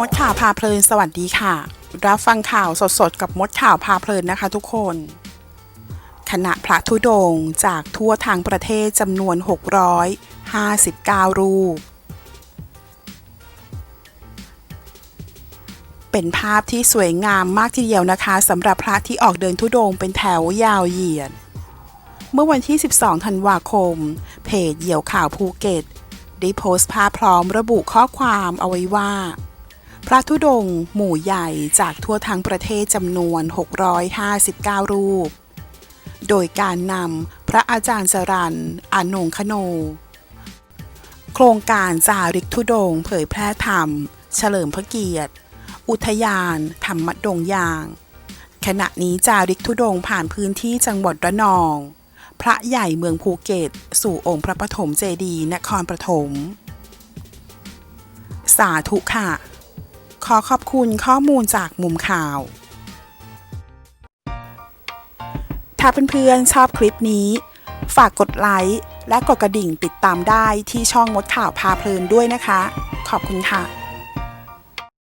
มดข่าวพาเพลินสวัสดีค่ะ รับฟังข่าวสดๆ กับมดข่าวพาเพลินนะคะทุกคน คณะพระธุดงค์จากทั่วทางประเทศจำนวน 659 รูป เป็นภาพที่สวยงามมากทีเดียวนะคะสำหรับพระที่ออกเดินธุดงค์เป็นแถวยาวเหยียด เมื่อวันที่ 12 ธันวาคม เพจเหยี่ยวข่าวภูเก็ตได้โพสต์ภาพพร้อมระบุข้อความเอาไว้ว่า พระธุดงค์หมู่ใหญ่จากทั่วทั้งประเทศจำนวน 659 รูป โดยการนำพระอาจารย์จรันอานงคโน โครงการจาริกธุดงค์เผยแพร่ธรรม เฉลิมพระเกียรติ อุทยาน ธรรมดงยาง ขณะนี้จาริกธุดงค์ผ่านพื้นที่จังหวัดระนอง พระใหญ่เมืองภูเก็ต สู่องค์พระปฐมเจดีย์นครปฐม สาธุค่ะ ขอขอบคุณข้อมูลจากมุมข่าว ถ้าเพื่อนๆชอบคลิปนี้ ฝากกดไลค์และกดกระดิ่งติดตามได้ที่ช่องมดข่าวพาเพลินด้วยนะคะ ขอบคุณค่ะ